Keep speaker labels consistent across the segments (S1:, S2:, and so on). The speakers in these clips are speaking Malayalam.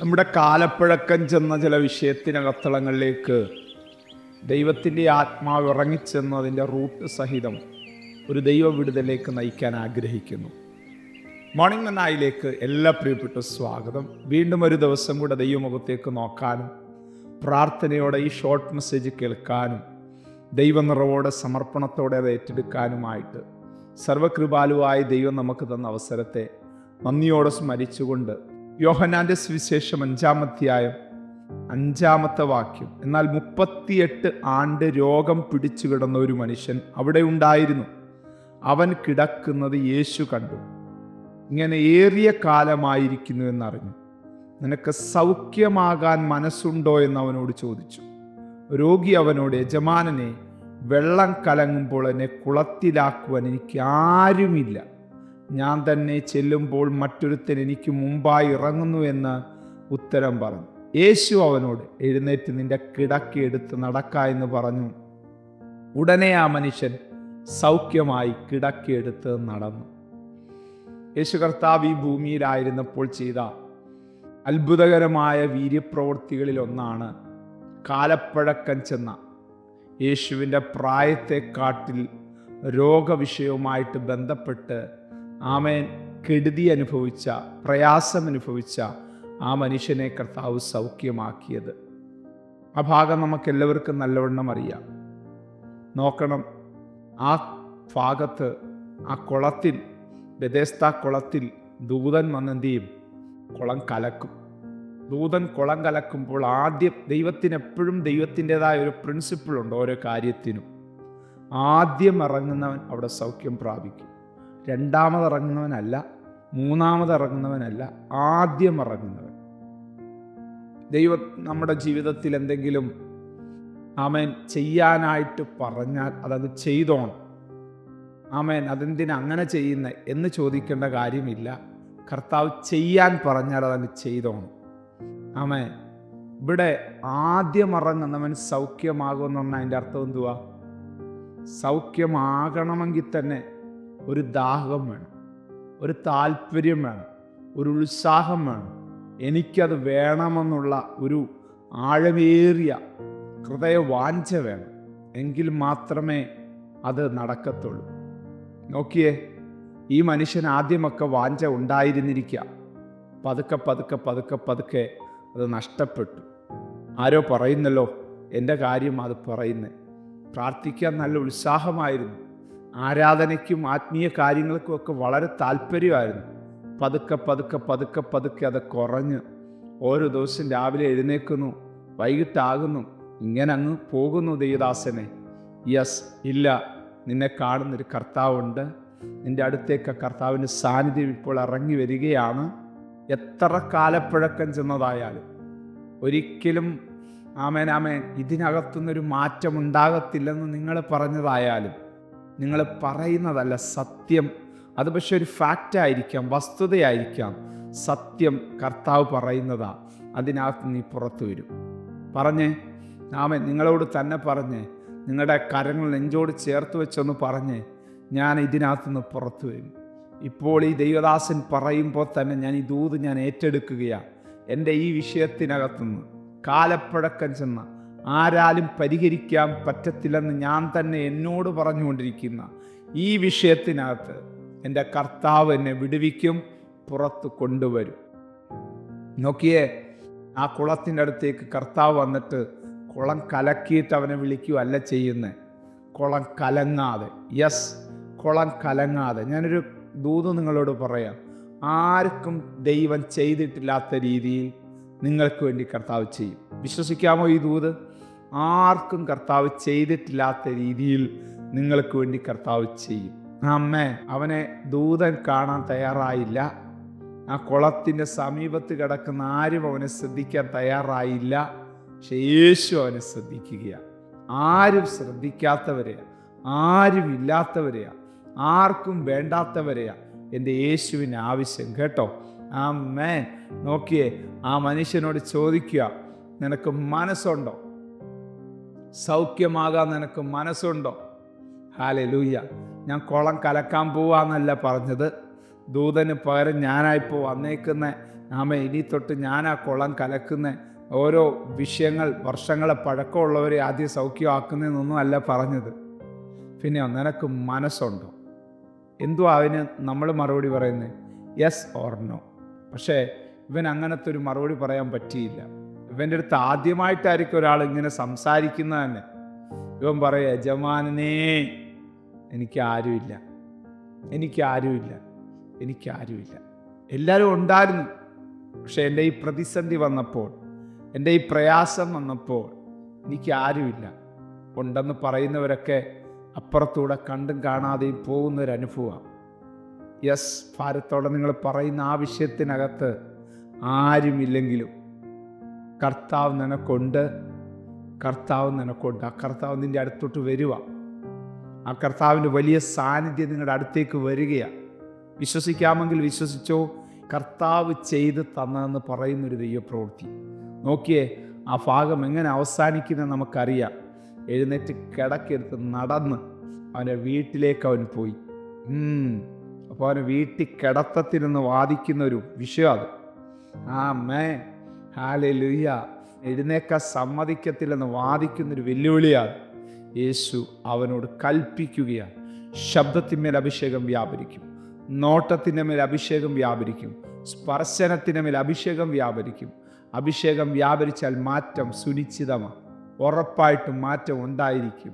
S1: നമ്മുടെ കാലപ്പഴക്കം ചെന്ന ചില വിഷയത്തിനകത്തളങ്ങളിലേക്ക് ദൈവത്തിന്റെ ആത്മാവ് ഇറങ്ങിച്ചെന്ന് അതിന്റെ റൂട്ട് സഹിതം ഒരു ദൈവ വിടുതലേക്ക് നയിക്കാൻ ആഗ്രഹിക്കുന്നു. മോർണിംഗ് മനായിലേക്ക് എല്ലാ പ്രിയപ്പെട്ട സ്വാഗതം. വീണ്ടും ഒരു ദിവസം കൂടെ ദൈവമുഖത്തേക്ക് നോക്കാനും പ്രാർത്ഥനയോടെ ഈ ഷോർട്ട് മെസ്സേജ് കേൾക്കാനും ദൈവനിറവോടെ സമർപ്പണത്തോടെ അത് ഏറ്റെടുക്കാനുമായിട്ട് സർവകൃപാലുവായ ദൈവം നമുക്ക് തന്ന അവസരത്തെ നന്ദിയോടെ സ്മരിച്ചുകൊണ്ട് യോഹനാന്റെ സുവിശേഷം അഞ്ചാമധ്യായം അഞ്ചാമത്തെ വാക്യം. എന്നാൽ മുപ്പത്തിയെട്ട് ആണ്ട് രോഗം പിടിച്ചു കിടന്ന ഒരു മനുഷ്യൻ അവിടെ ഉണ്ടായിരുന്നു. അവൻ കിടക്കുന്നത് യേശു കണ്ടു. ഇങ്ങനെ ഏറിയ കാലമായിരിക്കുന്നു എന്നറിഞ്ഞു. നിനക്ക് സൗഖ്യമാകാൻ മനസ്സുണ്ടോ എന്ന് അവനോട് ചോദിച്ചു. രോഗി അവനോട് യജമാനനെ വെള്ളം കലങ്ങുമ്പോൾ എന്നെ കുളത്തിലാക്കുവാൻ എനിക്ക് ആരുമില്ല. ഞാൻ തന്നെ ചെല്ലുമ്പോൾ മറ്റൊരുത്തൻ എനിക്ക് മുമ്പായി ഇറങ്ങുന്നു എന്ന് ഉത്തരം പറഞ്ഞു. യേശു അവനോട് എഴുന്നേറ്റ് നിന്റെ കിടക്കി എടുത്ത് നടക്ക എന്ന് പറഞ്ഞു. ഉടനെ ആ മനുഷ്യൻ സൗഖ്യമായി കിടക്കെടുത്ത് നടന്നു. യേശു കർത്താവ് ഈ ഭൂമിയിലായിരുന്നപ്പോൾ ചെയ്ത അത്ഭുതകരമായ വീര്യപ്രവൃത്തികളിലൊന്നാണ് കാലപ്പഴക്കം ചെന്ന. യേശുവിന്റെ പ്രായത്തെക്കാട്ടിൽ രോഗവിഷയവുമായിട്ട് ബന്ധപ്പെട്ട് ആമേൻ. കെടുതി അനുഭവിച്ച പ്രയാസം അനുഭവിച്ച ആ മനുഷ്യനെ കർത്താവ് സൗഖ്യമാക്കിയത്. ആ ഭാഗം നമുക്ക് എല്ലാവർക്കും നല്ലവണ്ണം അറിയാം. നോക്കണം ആ ഭാഗത്ത് ആ കുളത്തിൽ ബദേസ്ത കുളത്തിൽ ദൂതൻ വന്നെന്ത് ചെയ്യും കുളം കലക്കും. ദൂതൻ കുളം കലക്കുമ്പോൾ ആദ്യം ദൈവത്തിന് എപ്പോഴും ദൈവത്തിന്റെതായ ഒരു പ്രിൻസിപ്പിൾ ഉണ്ട് ഓരോ കാര്യത്തിനും. ആദ്യം ഇറങ്ങുന്നവൻ അവിടെ സൗഖ്യം പ്രാപിക്കും. രണ്ടാമത് ഇറങ്ങുന്നവനല്ല മൂന്നാമത് ഇറങ്ങുന്നവനല്ല ആദ്യം ഇറങ്ങുന്നവൻ ദൈവം നമ്മുടെ ജീവിതത്തിൽ എന്തെങ്കിലും ആമേൻ ചെയ്യാനായിട്ട് പറഞ്ഞാൽ അതത് ചെയ്തോണം. ആമേൻ അതെന്തിനാ അങ്ങനെ ചെയ്യുന്ന എന്ന് ചോദിക്കേണ്ട കാര്യമില്ല. കർത്താവ് ചെയ്യാൻ പറഞ്ഞാൽ അതങ്ങ് ചെയ്തോണം. ആമേൻ. ഇവിടെ ആദ്യം ഇറങ്ങുന്നവൻ സൗഖ്യമാകുമെന്ന് പറഞ്ഞാൽ അതിന്റെ അർത്ഥം എന്തുവാ? സൗഖ്യമാകണമെങ്കിൽ തന്നെ ഒരു ദാഹം വേണം. ഒരു താല്പര്യം വേണം. ഒരു ഉത്സാഹം വേണം. എനിക്കത് വേണമെന്നുള്ള ഒരു ആഴമേറിയ ഹൃദയവാഞ്ച വേണം. എങ്കിൽ മാത്രമേ അത് നടക്കത്തുള്ളൂ. നോക്കിയേ ഈ മനുഷ്യൻ ആദ്യമൊക്കെ വാഞ്ച ഉണ്ടായിരുന്നിരിക്കുക പതുക്കെ പതുക്കെ പതുക്കെ പതുക്കെ അത് നഷ്ടപ്പെട്ടു. ആരോ പറയുന്നല്ലോ എന്റെ കാര്യം അത് പറയുന്നത് പ്രാർത്ഥിക്കാൻ നല്ല ഉത്സാഹമായിരുന്നു. ആരാധനയ്ക്കും ആത്മീയ കാര്യങ്ങൾക്കും ഒക്കെ വളരെ താല്പര്യമായിരുന്നു. പതുക്കെ പതുക്കെ പതുക്കെ പതുക്കെ അത് കുറഞ്ഞ് ഓരോ ദിവസം രാവിലെ എഴുന്നേക്കുന്നു വൈകിട്ടാകുന്നു ഇങ്ങനെ അങ്ങ് പോകുന്നു ദേവദാസനെ. യെസ് ഇല്ല നിന്നെ കാണുന്നൊരു കർത്താവുണ്ട്. നിന്റെ അടുത്തേക്ക് കർത്താവിന്റെ സാന്നിധ്യം ഇപ്പോൾ ഇറങ്ങി വരികയാണ്. എത്ര കാലപ്പഴക്കം ചെന്നതായാലും ഒരിക്കലും ആമേനാമേൻ ഇതിനകത്തുനിന്നൊരു മാറ്റം ഉണ്ടാകത്തില്ലെന്ന് നിങ്ങൾ പറഞ്ഞതായാലും നിങ്ങൾ പറയുന്നതല്ല സത്യം. അത് പക്ഷെ ഒരു ഫാക്റ്റ് ആയിരിക്കാം വസ്തുതയായിരിക്കാം. സത്യം കർത്താവ് പറയുന്നതാ. അതിനകത്ത് നീ പുറത്തു വരും. പറഞ്ഞേ? ആമൻ. നിങ്ങളോട് തന്നെ പറഞ്ഞേ. നിങ്ങളുടെ കരങ്ങൾ നെഞ്ചോട് ചേർത്ത് വെച്ചൊന്ന് പറഞ്ഞേ. ഞാൻ ഇതിനകത്തുനിന്ന് പുറത്തു വരും. ഇപ്പോൾ ഈ ദൈവദാസൻ പറയുമ്പോൾ തന്നെ ഞാൻ ഈ ദൂത് ഞാൻ ഏറ്റെടുക്കുകയാണ് എന്റെ ഈ വിഷയത്തിനകത്തുനിന്ന് കാലപ്പഴക്കം ചെന്ന ആരാലും പരിഹരിക്കാൻ പറ്റത്തില്ലെന്ന് ഞാൻ തന്നെ എന്നോട് പറഞ്ഞുകൊണ്ടിരിക്കുന്ന ഈ വിഷയത്തിനകത്ത് എന്റെ കർത്താവ് എന്നെ വിടുവിക്കും പുറത്ത് കൊണ്ടുവരും. നോക്കിയേ ആ കുളത്തിന്റെ അടുത്തേക്ക് കർത്താവ് വന്നിട്ട് കുളം കലക്കിയിട്ട് അവനെ വിളിക്കുക അല്ല ചെയ്യുന്നത് കുളം കലങ്ങാതെ. യെസ് കുളം കലങ്ങാതെ. ഞാനൊരു ദൂത് നിങ്ങളോട് പറയാം. ആർക്കും ദൈവം ചെയ്തിട്ടില്ലാത്ത രീതിയിൽ നിങ്ങൾക്ക് വേണ്ടി കർത്താവ് ചെയ്യും. വിശ്വസിക്കാമോ ഈ ദൂത്? ആർക്കും കർത്താവ് ചെയ്തിട്ടില്ലാത്ത രീതിയിൽ നിങ്ങൾക്ക് വേണ്ടി കർത്താവ് ചെയ്യും. അമ്മേ അവനെ ദൂതൻ കാണാൻ തയ്യാറായില്ല. ആ കുളത്തിന്റെ സമീപത്ത് കിടക്കുന്ന ആരും അവനെ ശ്രദ്ധിക്കാൻ തയ്യാറായില്ല. പക്ഷെ യേശു അവനെ ശ്രദ്ധിക്കുകയാണ് ആരും ശ്രദ്ധിക്കാത്തവരെയാണ് ആരും ഇല്ലാത്തവരെയാണ് ആർക്കും വേണ്ടാത്തവരെയാണ് എന്റെ യേശുവിന് ആവശ്യം. കേട്ടോ? ആ മേൻ നോക്കിയേ ആ മനുഷ്യനോട് ചോദിക്കുക നിനക്ക് മനസ്സുണ്ടോ? സൗഖ്യമാകാൻ നിനക്ക് മനസ്സുണ്ടോ? ഹാലെ ലൂയ്യ ഞാൻ കുളം കലക്കാൻ പോവാന്നല്ല പറഞ്ഞത്. ദൂതന് പകരം ഞാനായിപ്പോൾ വന്നേക്കുന്ന. ആമേ ഇനി തൊട്ട് ആ കുളം കലക്കുന്ന. ഓരോ വിഷയങ്ങൾ വർഷങ്ങളെ പഴക്കമുള്ളവരെ ആദ്യം സൗഖ്യമാക്കുന്നതെന്നൊന്നും അല്ല പറഞ്ഞത്. പിന്നെ നിനക്ക് മനസ്സുണ്ടോ? എന്തോ അവന് നമ്മൾ മറുപടി പറയുന്നത് യെസ് ഓർ നോ പക്ഷേ ഇവൻ അങ്ങനത്തെ ഒരു മറുപടി പറയാൻ പറ്റിയില്ല. ഇവന്റെ അടുത്ത് ആദ്യമായിട്ടായിരിക്കും ഒരാൾ ഇങ്ങനെ സംസാരിക്കുന്നത് തന്നെ. ഇവൻ പറയുക യജമാനനേ എനിക്ക് ആരുമില്ല. എനിക്ക് ആരുമില്ല. എനിക്ക് എല്ലാവരും ഉണ്ടായിരുന്നു. പക്ഷെ എന്റെ ഈ പ്രതിസന്ധി വന്നപ്പോൾ എന്റെ ഈ പ്രയാസം വന്നപ്പോൾ എനിക്ക് ആരുമില്ല. ഉണ്ടെന്ന് പറയുന്നവരൊക്കെ അപ്പുറത്തൂടെ കണ്ടും കാണാതെയും പോകുന്ന ഒരു അനുഭവമാണ്. യെസ് ഭാരത്തോടെ നിങ്ങൾ പറയുന്ന ആ വിഷയത്തിനകത്ത് ആരുമില്ലെങ്കിലും കർത്താവ് നിനക്കുണ്ട്. കർത്താവ് നിനക്കുണ്ട്. ആ കർത്താവ് നിന്റെ അടുത്തോട്ട് വരിക ആ കർത്താവിന്റെ വലിയ സാന്നിധ്യം നിങ്ങളുടെ അടുത്തേക്ക് വരികയാണ് വിശ്വസിക്കാമെങ്കിൽ വിശ്വസിച്ചോ. കർത്താവ് ചെയ്ത് തന്നതെന്ന് പറയുന്നൊരു ദൈവപ്രവൃത്തി. നോക്കിയേ ആ ഭാഗം എങ്ങനെ അവസാനിക്കുന്നത് നമുക്കറിയാം. എഴുന്നേറ്റ് കിടക്കെടുത്ത് നടന്ന് അവന്റെ വീട്ടിലേക്ക് അവൻ പോയി. അപ്പോൾ അവനെ വീട്ടിൽ കിടത്തത്തിനെന്ന് വാദിക്കുന്ന ഒരു വിഷയം അത്. ആ മേ ഹാലെ ലുയ്യ എഴുന്നേക്കാൻ സമ്മതിക്കത്തില്ലെന്ന് വാദിക്കുന്നൊരു വെല്ലുവിളിയാണ്. യേശു അവനോട് കൽപ്പിക്കുകയാണ്. ശബ്ദത്തിന്മേൽ അഭിഷേകം വ്യാപരിക്കും. നോട്ടത്തിന്റെ മേൽ അഭിഷേകം വ്യാപരിക്കും. സ്പർശനത്തിന്റെ മേൽ അഭിഷേകം വ്യാപരിക്കും. അഭിഷേകം വ്യാപരിച്ചാൽ മാറ്റം സുനിശ്ചിതമാണ്. ഉറപ്പായിട്ടും മാറ്റം ഉണ്ടായിരിക്കും.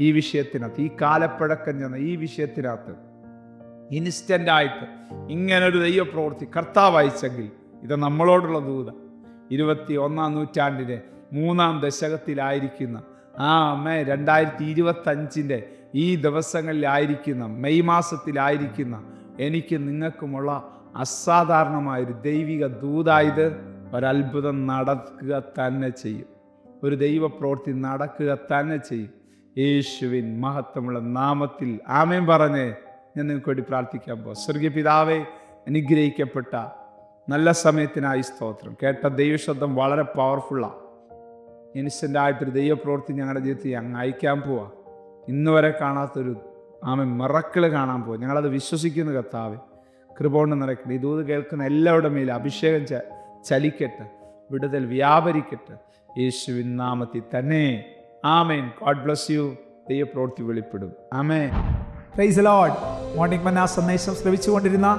S1: ഈ വിഷയത്തിനകത്ത് ഈ കാലപ്പഴക്കം ചെന്ന ഈ വിഷയത്തിനകത്ത് ഇൻസ്റ്റന്റായിട്ട് ഇങ്ങനൊരു ദൈവപ്രവൃത്തി കർത്താവ് അയച്ചെങ്കിൽ ഇത് നമ്മളോടുള്ള ദൂത ഇരുപത്തി ഒന്നാം നൂറ്റാണ്ടിന്റെ മൂന്നാം ദശകത്തിലായിരിക്കുന്ന ആ മേ രണ്ടായിരത്തി ഇരുപത്തഞ്ചിന്റെ ഈ ദിവസങ്ങളിലായിരിക്കുന്ന മെയ് മാസത്തിലായിരിക്കുന്ന എനിക്ക് നിങ്ങൾക്കുമുള്ള അസാധാരണമായൊരു ദൈവിക ദൂതായത് ഒരത്ഭുതം നടക്കുക തന്നെ ചെയ്യും. ഒരു ദൈവപ്രവൃത്തി നടക്കുക തന്നെ ചെയ്യും. യേശുവിൻ മഹത്വമുള്ള നാമത്തിൽ ആമേൻ പറഞ്ഞേ ഞാൻ നിങ്ങൾക്ക് വേണ്ടി പ്രാർത്ഥിക്കാൻ പോകാം സ്വർഗീയ പിതാവെ അനുഗ്രഹിക്കപ്പെട്ട നല്ല സമയത്തിനായി സ്തോത്രം. കേട്ട ദൈവശബ്ദം വളരെ പവർഫുള്ളാണ് ഇൻസ്റ്റന്റായിട്ടൊരു ദൈവപ്രവൃത്തി ഞങ്ങളുടെ ജീവിതത്തിൽ അങ്ങ് അയക്കാൻ പോവാ. ഇന്ന് വരെ കാണാത്തൊരു ആമെ മിറക്കിൾ കാണാൻ പോവാ. ഞങ്ങളത് വിശ്വസിക്കുന്ന കർത്താവ്. കൃപോണ്ട് നിറയ്ക്കട്ടെ. ദൂത് കേൾക്കുന്ന എല്ലാവരുടെ മേലും അഭിഷേകം ച ചലിക്കട്ടെ. വിടുതൽ വ്യാപരിക്കട്ടെ. യേശുവിൻ നാമത്തിൽ തന്നെ. ആമേൻ. ഗോഡ് ബ്ലസ് യു ദൈവപ്രവൃത്തി വെളിപ്പെടും.
S2: ലോഡ് മോർണിംഗ് മന്ന സന്ദേശം ശ്രവിച്ചുകൊണ്ടിരുന്ന